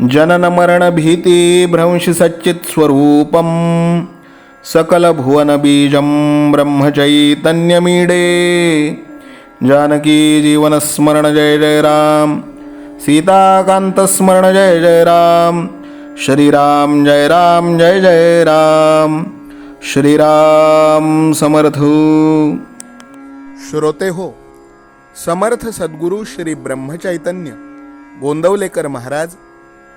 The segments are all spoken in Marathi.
जननमरणभीतिभ्रंशसच्चित्स्वरूपं सकलभुवनबीजं ब्रह्मचैतन्यमीडे। जानकी जीवनस्मरण जय जय राम सीताकान्तस्मरण जय जय राम श्रीराम जय राम जय जय राम श्रीराम समर्थ। श्रोते हो समर्थ सद्गुरू श्री ब्रह्मचैतन्य गोंदवलेकर महाराज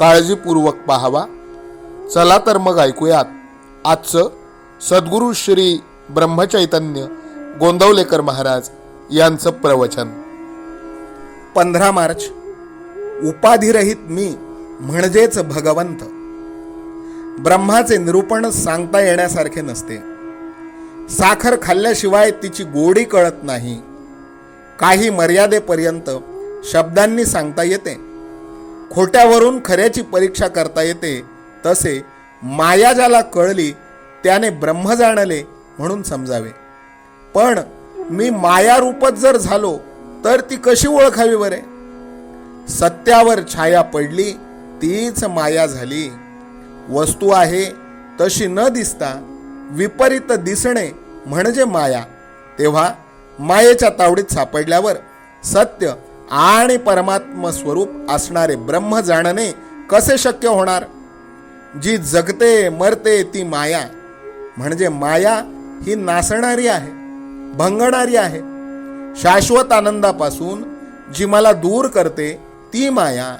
काळजीपूर्वक पाहावा. चला तर मग ऐकूयात. आजचं सद्गुरू श्री ब्रह्मचैतन्य गोंदवलेकर महाराज यांचं प्रवचन. पंधरा मार्च. उपाधिरहित मी म्हणजेच भगवंत. ब्रह्माचे निरूपण सांगता येण्यासारखे नसते. साखर खाल्ल्याशिवाय तिची गोडी कळत नाही. काही मर्यादेपर्यंत शब्दांनी सांगता येते. खोट्यावरून खऱ्याची परीक्षा करता येते तसे माया ज्याला कळली त्याने ब्रह्म जाणले म्हणून समजावे. पण मी मायारूपच जर झालो तर ती कशी ओळखावी बरे? सत्यावर छाया पडली तीच माया झाली. वस्तू आहे तशी न दिसता विपरीत दिसणे म्हणजे माया. तेव्हा मायेच्या तावडीत सापडल्यावर सत्य आणि परमात्म स्वरूप असणारे ब्रह्म जाणणे कसे शक्य होणार? जी जगते मरते ती माया. म्हणजे माया ही नासणारी आहे भंगणारी आहे. शाश्वत आनंदापासून जी मला दूर करते ती माया.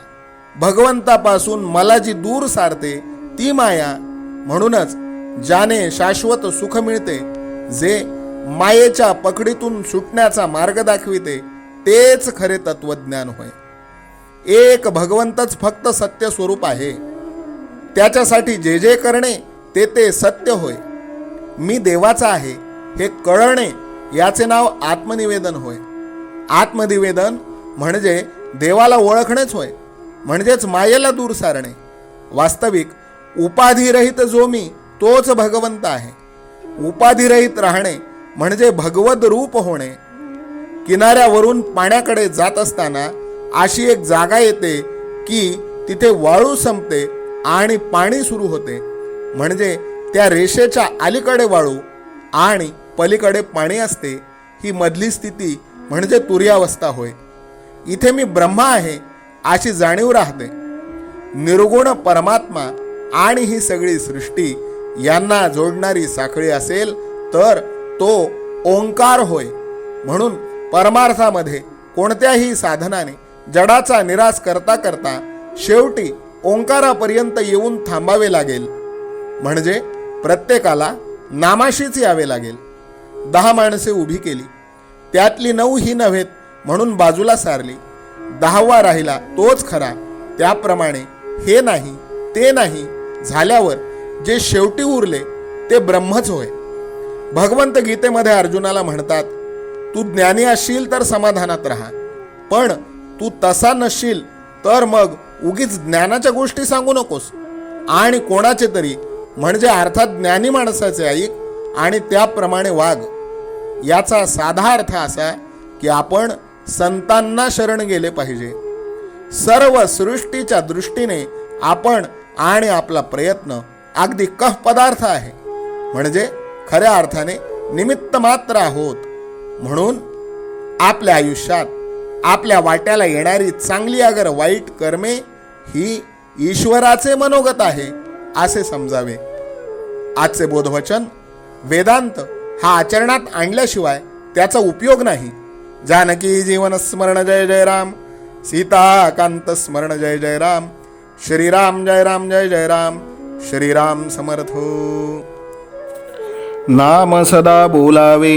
भगवंतापासून मला जी दूर सारते ती माया. म्हणूनच ज्याने शाश्वत सुख मिळते जे मायेच्या पकडीतून सुटण्याचा मार्ग दाखविते तेच खरे तत्वज्ञान होय. एक भगवंतच फक्त सत्य स्वरूप आहे. त्याच्यासाठी जे जे करणे ते ते सत्य होय. मी देवाचा आहे हे कळणे याचे नाव आत्मनिवेदन होय. आत्मनिवेदन म्हणजे देवाला ओळखणेच होय म्हणजेच मायेला दूर सारणे. वास्तविक उपाधिरहित जो मी तोच भगवंत आहे. उपाधिरहित राहणे म्हणजे भगवद रूप होणे. किनाऱ्यावरून पाण्याकडे जात असताना अशी एक जागा येते की तिथे वाळू संपते आणि पाणी सुरू होते. म्हणजे त्या रेषेच्या अलीकडे वाळू आणि पलीकडे पाणी असते. ही मधली स्थिती म्हणजे तुर्यावस्था होय. इथे मी ब्रह्मा आहे अशी जाणीव राहते. निर्गुण परमात्मा आणि ही सगळी सृष्टी यांना जोडणारी साखळी असेल तर तो ओंकार होय. म्हणून परमार्थामध्ये कोणत्याही साधनाने जडाचा निराश करता करता शेवटी ओंकारापर्यंत येऊन थांबावे लागेल. म्हणजे प्रत्येकाला नामाशीच यावे लागेल. दहा माणसे उभी केली. त्यातली नऊ ही नव्हेत म्हणून बाजूला सारली. दहावा राहिला तोच खरा. त्याप्रमाणे हे नाही ते नाही झाल्यावर जे शेवटी उरले ते ब्रह्मच होय. भगवंत गीतेमध्ये अर्जुनाला म्हणतात तू ज्ञानी असशील तर समाधानात राहा. पण तू तसा नसशील तर मग उगीच ज्ञानाच्या गोष्टी सांगू नकोस. आणि कोणाचे तरी म्हणजे अर्थात ज्ञानी माणसाचे ऐक आणि त्याप्रमाणे वाग याचा साधा अर्थ असा की आपण संतांना शरण गेले पाहिजे. सर्व सृष्टीच्या दृष्टीने आपण आणि आपला प्रयत्न अगदी कह पदार्थ आहे. म्हणजे खऱ्या अर्थाने निमित्त मात्र आहोत. म्हणून आपल्या आयुष्यात आपल्या वाट्याला येणारी चांगली अगर वाईट कर्मे ही ईश्वराचे मनोगत आहे असे समजावे. आजचे बोधवचन वेदांत हा आचरणात आणल्याशिवाय त्याचा उपयोग नाही. जानकी जीवन स्मरण जय जय राम सीताकांत स्मरण जय जय राम श्रीराम जय राम जय जय राम श्रीराम समर्थ हो. नाम सदा बोलावे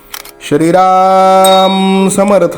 श्रीराम समर्थ।